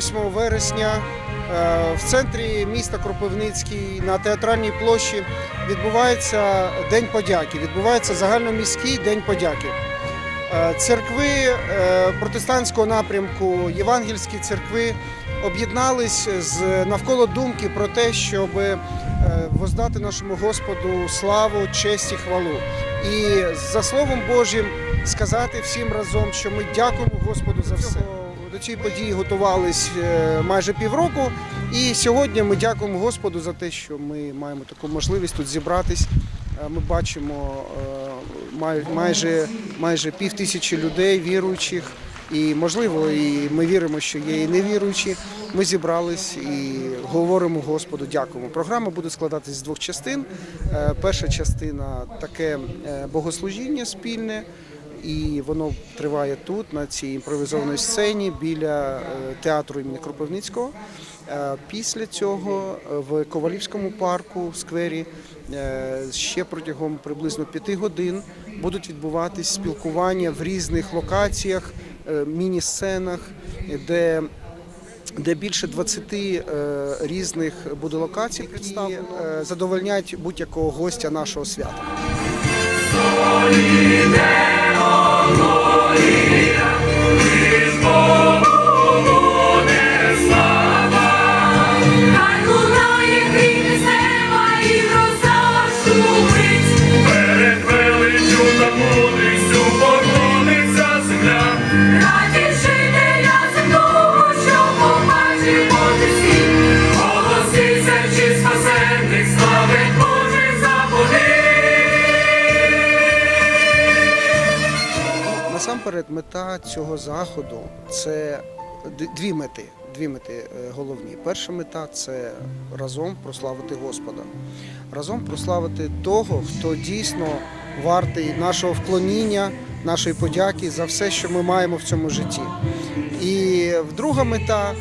Сьогодні, 8 вересня, е, в центрі міста Кропивницький на театральній площі відбувається День подяки. Відбувається загальноміський День подяки. Е, Церкви е, протестантського напрямку, євангельські церкви об'єднались з навколо думки про те, щоб воздати нашому Господу славу, честь і хвалу. І за Словом Божим сказати всім разом, що ми дякуємо Господу за все. Цієї події готувались е, майже півроку. І сьогодні ми дякуємо Господу за те, що ми маємо таку можливість тут зібратись. Е, Ми бачимо е, майже, майже пів тисячі людей, віруючих. І можливо, і ми віримо, що є і невіруючі. Ми зібрались і говоримо Господу, дякуємо. Програма буде складатись з двох частин. Перша частина таке богослужіння спільне, і воно триває тут, на цій імпровізованій сцені біля е, театру імені Кропивницького. Е, Після цього е, в Ковалівському парку, в сквері, ще протягом приблизно п'яти годин будуть відбуватись спілкування в різних локаціях, міні-сценах, де де більше 20 е, різних буде локацій представлено, задовольнять будь-якого гостя нашого свята. Хай цього заходу це дві мети. Дві мети е, головні. Перша мета це разом прославити Господа, разом прославити того, хто дійсно вартий нашого вклоніння, нашої подяки за все, що ми маємо в цьому житті. І друга мета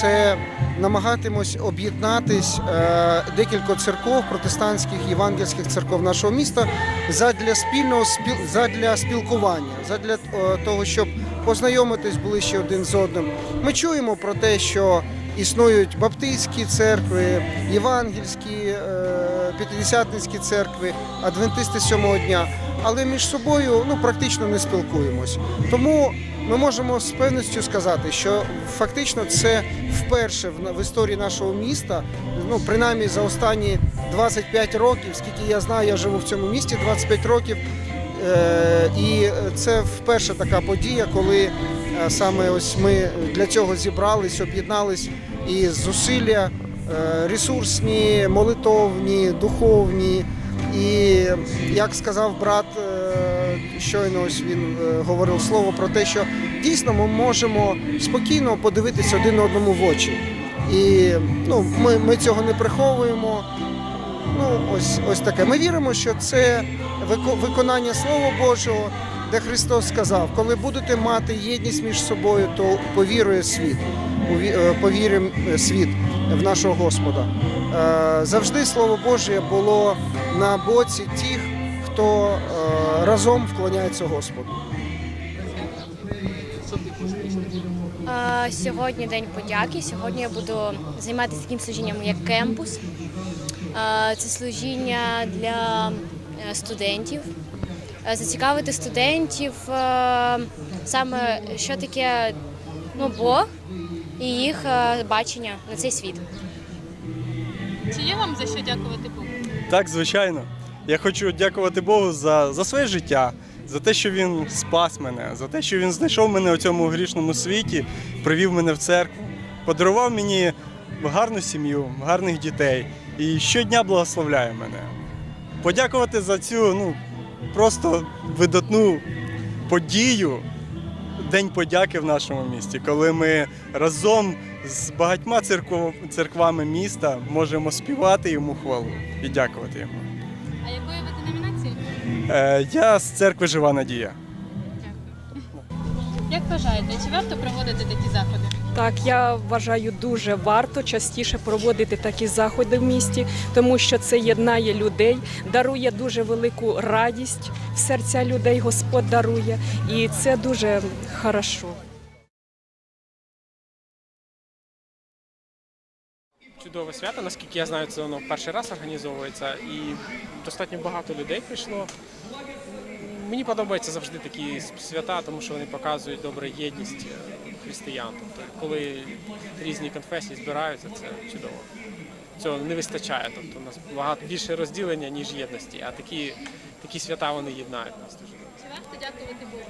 це намагатимось об'єднатись е, декілька церков, протестантських євангельських церков нашого міста задля спільного спіл, задля спілкування, задля е, того, щоб познайомитись ближче один з одним. Ми чуємо про те, що існують баптистські церкви, євангельські, е, п'ятидесятницькі церкви, адвентисти сьомого дня, але між собою ну практично не спілкуємось. Тому ми можемо з певністю сказати, що фактично це вперше в, історії нашого міста, ну принаймні за останні 25 років, скільки я знаю, я живу в цьому місті 25 років. Е, І це вперше така подія, коли е, саме ось ми для цього зібрались, об'єднались і зусилля е, ресурсні, молитовні, духовні. І як сказав брат, щойно ось він говорив слово про те, що дійсно ми можемо спокійно подивитися один одному в очі. І ну, ми, ми цього не приховуємо. Ну, ось, ось таке. Ми віримо, що це вико- виконання Слова Божого, де Христос сказав, коли будете мати єдність між собою, то повірує світ, е, повірить е, світ в нашого Господа. Е, Завжди Слово Боже було на боці тих, хто разом вклоняється Господу. Сьогодні день подяки. Сьогодні я буду займатися таким служінням, як кемпус. Це служіння для е, студентів. Е, Зацікавити студентів е, саме що таке ну, Бог і їх бачення на цей світ. Чи є вам за що дякувати Богу? Так, звичайно. Я хочу дякувати Богу за, за своє життя, за те, що він спас мене, за те, що він знайшов мене у цьому грішному світі, привів мене в церкву, подарував мені гарну сім'ю, гарних дітей і щодня благословляє мене. Подякувати за цю ну, просто видатну подію. День подяки в нашому місті, коли ми разом з багатьма церквами міста можемо співати йому хвалу і дякувати йому. А якої ви деномінації? Е, я з церкви Жива Надія. Дякую. Як вважаєте, чи варто проводити такі заходи? Так, я вважаю, дуже варто частіше проводити такі заходи в місті, тому що це єднає людей, дарує дуже велику радість в серця людей. Господь дарує, і це дуже хорошо. чудове свято. Наскільки я знаю, це воно перший раз організовується і достатньо багато людей прийшло. Мені подобаються завжди такі свята, тому що вони показують добру єдність християн. Тобто, коли різні конфесії збираються, це чудово. Цього не вистачає. Тобто у нас багато більше розділення, ніж єдності. А такі, такі свята вони єднають нас дуже. Чи варто дякувати Богу?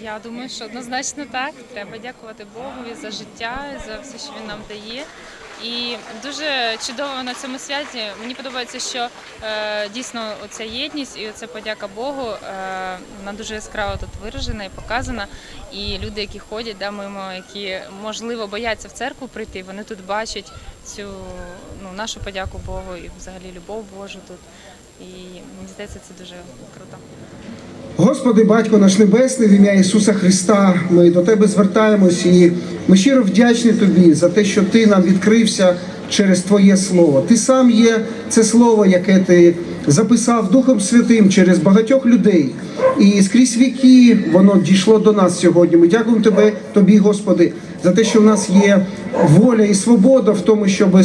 Я думаю, що однозначно так. Треба дякувати Богові за життя, за все, що він нам дає. І дуже чудово на цьому святі. Мені подобається, що е, дійсно оця єдність і оця подяка Богу е, вона дуже яскраво тут виражена і показана. І люди, які ходять да, мимо, які можливо бояться в церкву прийти, вони тут бачать цю ну, нашу подяку Богу і взагалі любов Божу тут. І мені здається, це дуже круто. Господи, Батько наш Небесний, в ім'я Ісуса Христа, ми до Тебе звертаємось і ми щиро вдячні Тобі за те, що Ти нам відкрився через Твоє Слово. Ти сам є це слово, яке ти записав Духом Святим через багатьох людей. І скрізь віки воно дійшло до нас сьогодні. Ми дякуємо Тебе, Тобі, Господи, за те, що в нас є воля і свобода в тому, щоб е,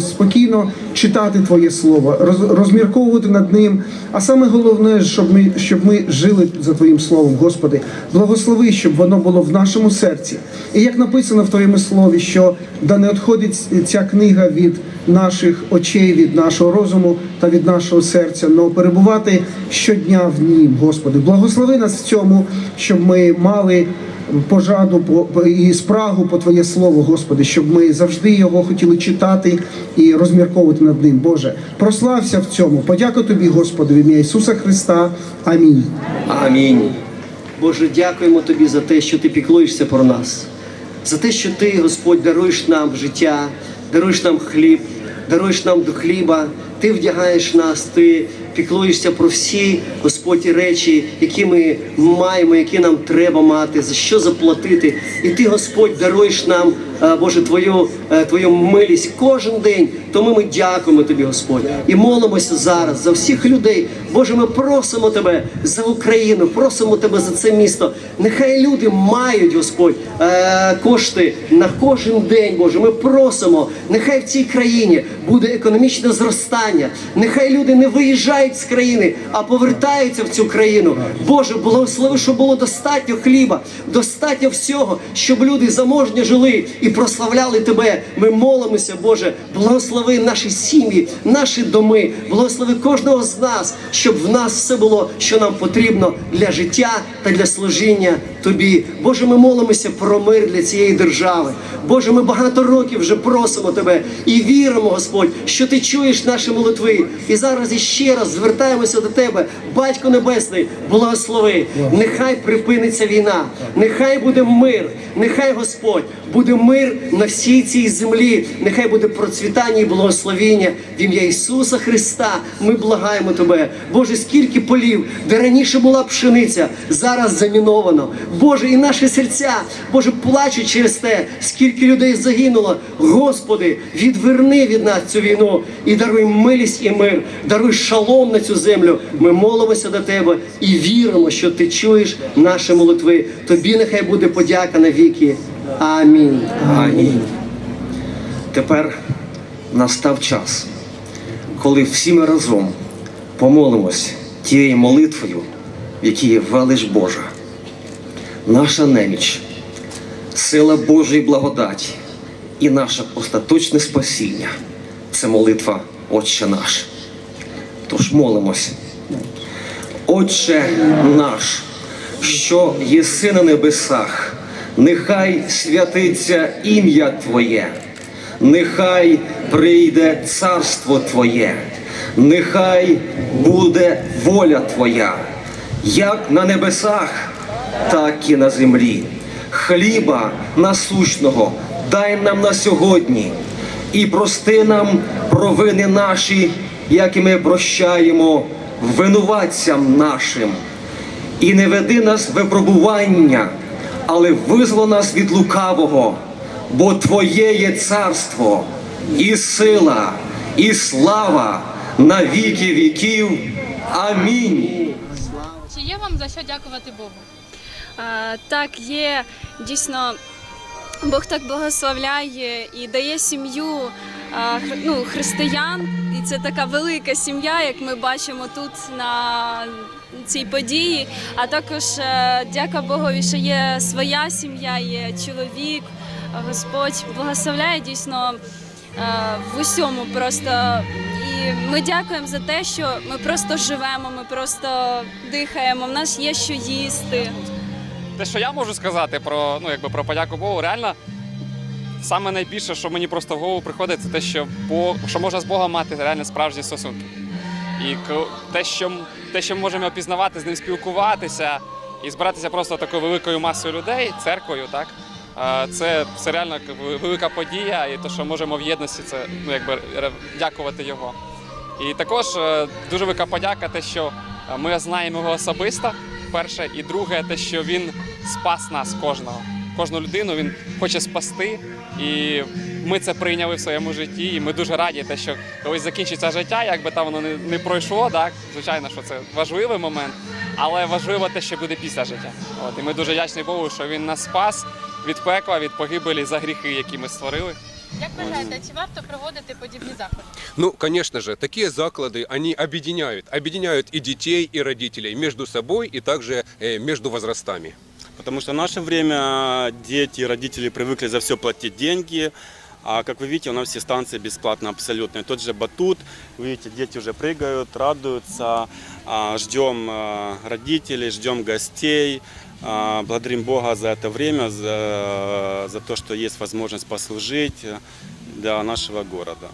спокійно читати Твоє Слово, розмірковувати над ним. А саме головне, щоб ми, щоб ми жили за Твоїм Словом, Господи. Благослови, щоб воно було в нашому серці. І як написано в Твоєму слові, що да не відходить ця книга від наших очей, від нашого розуму та від нашого серця, але перебувати щодня в нім, Господи. Благослови нас в цьому, щоб ми мали пожаду по- по- і спрагу по Твоє Слово, Господи, щоб ми завжди його хотіли читати і розмірковувати над ним. Боже, прослався в цьому. Подякую Тобі, Господи, в ім'я Ісуса Христа. Амінь. Амінь. Боже, дякуємо Тобі за те, що Ти піклуєшся про нас, за те, що Ти, Господь, даруєш нам життя, даруєш нам хліб, даруєш нам до хліба, Ти вдягаєш нас, Ти піклуєшся про всі, Господь, речі, які ми маємо, які нам треба мати, за що заплатити. І Ти, Господь, даруєш нам, е, Боже, Твою, е, Твою милість кожен день. Тому ми дякуємо Тобі, Господь, і молимося зараз за всіх людей. Боже, ми просимо Тебе за Україну, просимо Тебе за це місто. Нехай люди мають, Господь, е, кошти на кожен день, Боже. Ми просимо, нехай в цій країні буде економічне зростання. Нехай люди не виїжджають з країни, а повертаються в цю країну. Боже, благослови, щоб було достатньо хліба, достатньо всього, щоб люди заможні жили і прославляли Тебе. Ми молимося, Боже, благослови наші сім'ї, наші доми, благослови кожного з нас, щоб в нас все було, що нам потрібно для життя та для служіння Тобі. Боже, ми молимося про мир для цієї держави. Боже, ми багато років вже просимо Тебе і віримо, Господь, що Ти чуєш наші молитви. І зараз іще раз звертаємося до Тебе, Батько Небесний, благослови. Нехай припиниться війна, нехай буде мир, нехай Господь буде мир на всій цій землі. Нехай буде процвітання і благословіння в ім'я Ісуса Христа. Ми благаємо Тебе. Боже, скільки полів, де раніше була пшениця, зараз заміновано. Боже, і наші серця, Боже, плачуть через те, скільки людей загинуло. Господи, відверни від нас цю війну і даруй милість і мир, даруй шалом на цю землю. Ми молимося до Тебе і віримо, що Ти чуєш наші молитви. Тобі нехай буде подяка на віки. Амінь. Амінь. Тепер настав час, коли всі ми разом помолимось тією молитвою, в якій є велич Божа. Наша неміч, сила Божої благодаті і наше остаточне спасіння це молитва Отче наш. Тож молимось. Отче наш, що єси на небесах, нехай святиться ім'я Твоє, нехай прийде царство Твоє, нехай буде воля Твоя, як на небесах, так і на землі. Хліба насущного дай нам на сьогодні і прости нам провини наші, як і ми прощаємо винуватцям нашим. І не веди нас випробування, але визволи нас від лукавого, бо Твоє є царство, і сила, і слава на віки віків. Амінь. Чи є вам за що дякувати Богу? А, Так, є дійсно Бог так благословляє і дає сім'ю а, хр- ну, християн. І це така велика сім'я, як ми бачимо тут на цій події. А також е, дяка Богові, що є своя сім'я, є чоловік. Господь благословляє дійсно в усьому просто. І ми дякуємо за те, що ми просто живемо, ми просто дихаємо. В нас є що їсти. Те, що я можу сказати про, ну, якби про подяку Богу, реально саме найбільше, що мені просто в голову приходить, це те, що, Бог, що можна з Богом мати реально справжні стосунки. І те, що, те, що ми можемо опізнавати, з ним спілкуватися і збиратися просто такою великою масою людей, церквою, так? Це, це реально велика подія, і те, що можемо в єдності, це ну, якби дякувати його. І також е, дуже велика подяка, те, що е, ми знаємо його особисто. Перше, і друге, те, що він спас нас кожного. Кожну людину він хоче спасти, і ми це прийняли в своєму житті. І ми дуже раді, те, що колись закінчиться життя, як би там воно не, не пройшло. Так, звичайно, що це важливий момент, але важливо те, що буде після життя. От і ми дуже вдячні Богу, що він нас спас від пекла, від погибелі за гріхи, які ми створили. Як вважаєте, чи варто проводити подібні заходи? Ну, конечно же, такие заклады, они объединяют. Объединяют и детей, и родителей между собой, и также э, между возрастами. Потому что в наше время дети и родители привыкли за все платить деньги. А как вы видите, у нас все станции бесплатно абсолютно. И тот же батут, вы видите, дети уже прыгают, радуются. А, Ждем а, родителей, ждем гостей. Благодарим Бога за это время, за, за то, что есть возможность послужить для нашего города.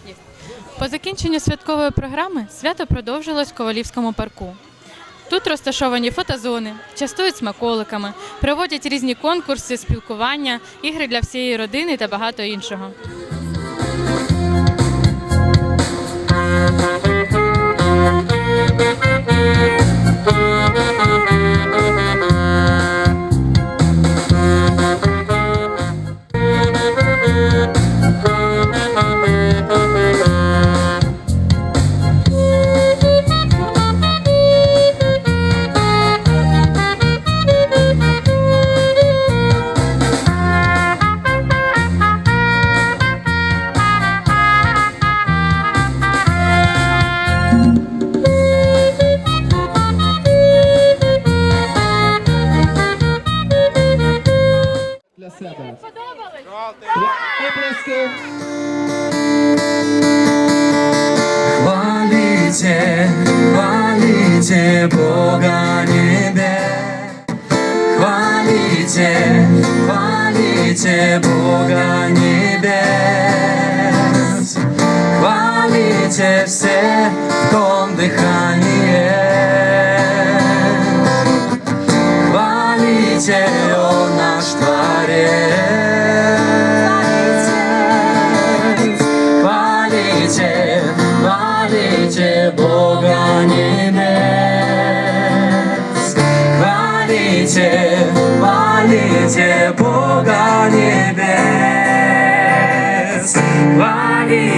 По закінченню святкової програми свято продовжилось в Ковалівському парку. Тут розташовані фотозони, частують смаколиками, проводять різні конкурси, спілкування, ігри для всієї родини та багато іншого. Для 곳에 보관해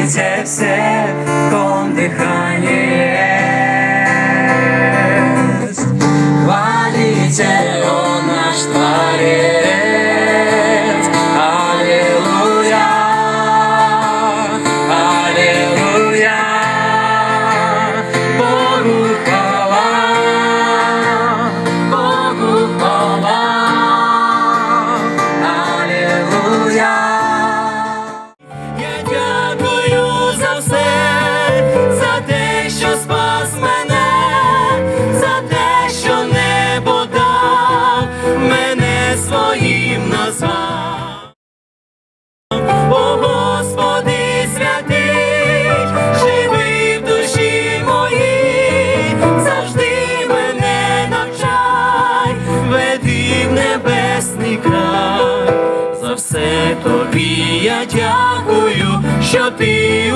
Хвалите все, в ком дыхание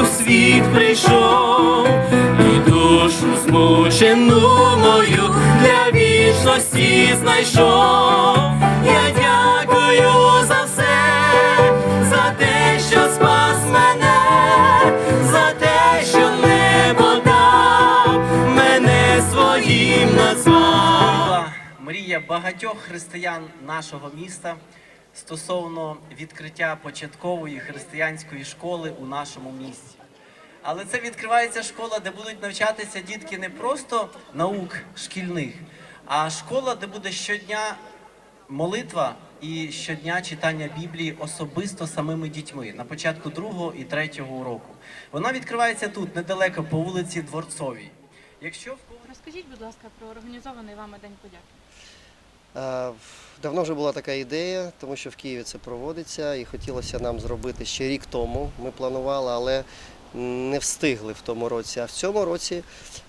у світ прийшов, і душу змучену мою для вічності знайшов. Я дякую за все, за те, що спас мене, за те, що небо дав, мене своїм назвав. Мрія багатьох християн нашого міста стосовно відкриття початкової християнської школи у нашому місті. Але це відкривається школа, де будуть навчатися дітки не просто наук шкільних, а школа, де буде щодня молитва і щодня читання Біблії особисто самими дітьми на початку другого і третього уроку. Вона відкривається тут, недалеко по вулиці Дворцовій. Якщо в Розкажіть, будь ласка, про організований вами День подяки. Е, Давно вже була така ідея, тому що в Києві це проводиться і хотілося нам зробити ще рік тому. Ми планували, але не встигли в тому році. А в цьому році,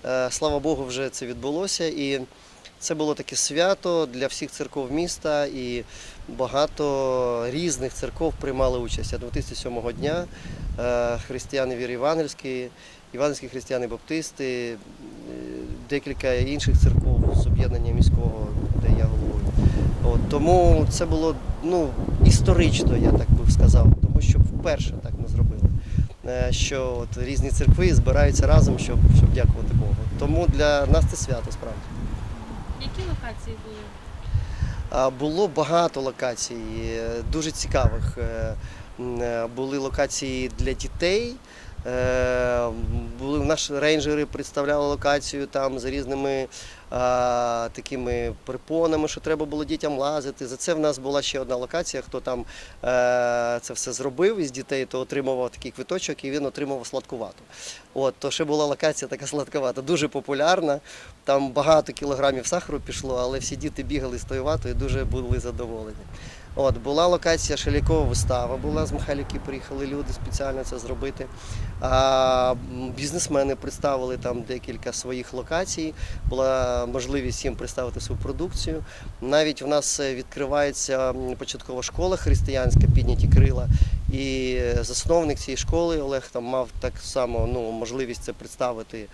е, слава Богу, вже це відбулося. І це було таке свято для всіх церков міста, і багато різних церков приймали участь. Адвентисти дня, е, християни віри івангельські християни баптисти, е, декілька інших церков з об'єднання міського, де я головою. От, тому це було ну, історично, я так би сказав, тому що вперше так ми зробили. Е, Що от різні церкви збираються разом, щоб, щоб дякувати Богу. Тому для нас це свято справді. Які локації були? Було багато локацій, е, дуже цікавих. Е, Були локації для дітей. Були наші рейнджери представляли локацію там з різними а, такими припонами, що треба було дітям лазити. За це в нас була ще одна локація. Хто там а, це все зробив із дітей, то отримував такий квиточок і він отримував сладкувату. От, то ще була локація така сладковата, дуже популярна. Там багато кілограмів сахару пішло, але всі діти бігали з тою ватою і дуже були задоволені. От, була локація Шалікова вистава, була з Михайлівки приїхали люди спеціально це зробити. А, бізнесмени представили там декілька своїх локацій, була можливість їм представити свою продукцію. Навіть в нас е, відкривається початкова школа християнська, підняті крила. І засновник цієї школи Олег там мав так само ну, можливість це представити,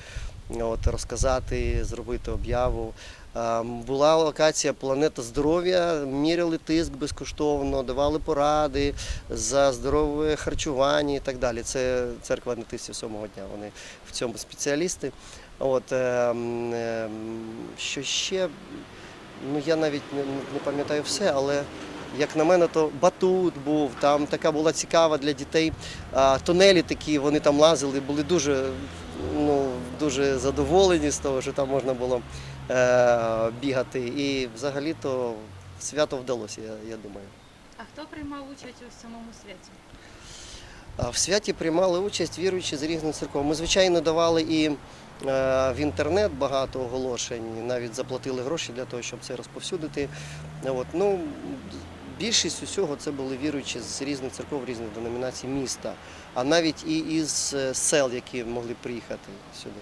от, розказати, зробити об'яву. А, м, Була локація Планета здоров'я, міряли тиск безкоштовно, давали поради за здорове харчування і так далі. Це церква адвентистів сьомого дня. Вони в цьому спеціалісти. От, е, м, е, м, що ще, ну я навіть не, пам'ятаю все, але як на мене, то батут був, там така була цікава для дітей. Тунелі такі, вони там лазили, були дуже, ну, дуже задоволені з того, що там можна було бігати. І взагалі-то свято вдалося, я, я думаю. А хто приймав участь у самому святі? В святі приймали участь віруючі з різних церков. Ми, звичайно, давали і е, в інтернет багато оголошень, навіть заплатили гроші для того, щоб це розповсюдити. От, ну, більшість усього це були віруючі з різних церков, різних деномінацій міста, а навіть і із е, сел, які могли приїхати сюди.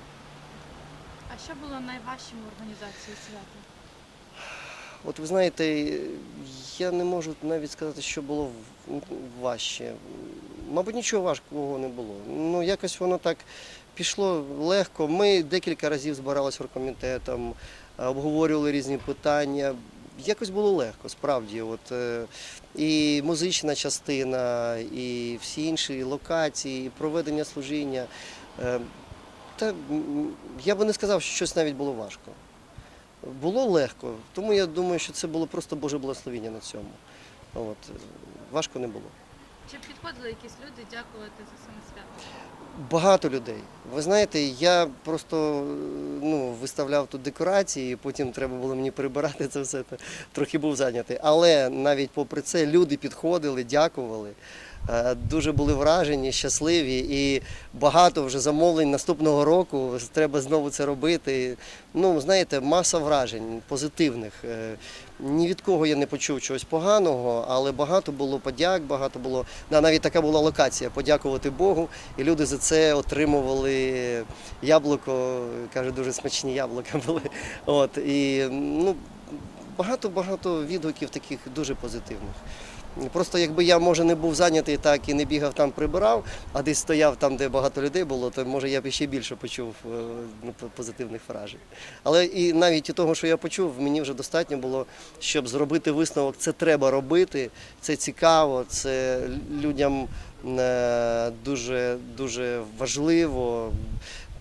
Що було найважчим в організації свята? От ви знаєте, я не можу навіть сказати, що було важче. Мабуть, нічого важкого не було. Ну, якось воно так пішло легко. Ми декілька разів збиралися оргкомітетом, е, обговорювали різні питання. Якось було легко, справді. От, е, і музична частина, і всі інші локації, і проведення служіння. Та я би не сказав, що щось навіть було важко. Було легко, тому я думаю, що це було просто Боже благословіння на цьому. От, важко не було. Чи підходили якісь люди дякувати за саме свято? Багато людей. Ви знаєте, я просто ну, виставляв тут декорації, потім треба було мені прибирати це все. Трохи був зайнятий. Але навіть попри це люди підходили, дякували. Е, Дуже були вражені, щасливі і багато вже замовлень наступного року. Треба знову це робити. Ну, знаєте, маса вражень позитивних. Е, Ні від кого я не почув чогось поганого, але багато було подяк, багато було. Навіть така була локація подякувати Богу. І люди за це отримували яблуко, каже, дуже смачні яблука були. От, і ну, багато-багато відгуків таких дуже позитивних. Просто якби я, може, не був зайнятий так і не бігав там, прибирав, а десь стояв там, де багато людей було, то може я б ще більше почув е, ну, по- позитивних вражень. Але і навіть і того, що я почув, мені вже достатньо було, щоб зробити висновок, це треба робити, це цікаво, це людям е, дуже, дуже важливо.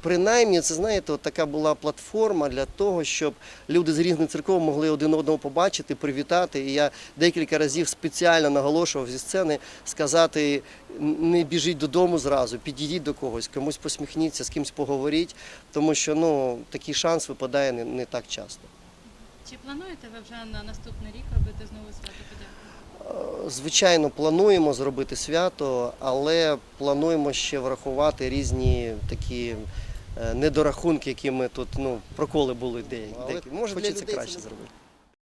Принаймні, це знаєте, от така була платформа для того, щоб люди з різних церков могли один одного побачити, привітати. І я декілька разів спеціально наголошував зі сцени сказати: не біжіть додому зразу, підійдіть до когось, комусь посміхніться, з кимось поговоріть, тому що ну, такий шанс випадає не, не так часто. Чи плануєте ви вже на наступний рік робити знову свято? Е, Звичайно, плануємо зробити свято, але плануємо ще врахувати різні такі недорахунки, які ми тут ну, проколи були деякі. Може, хочеться краще зробити.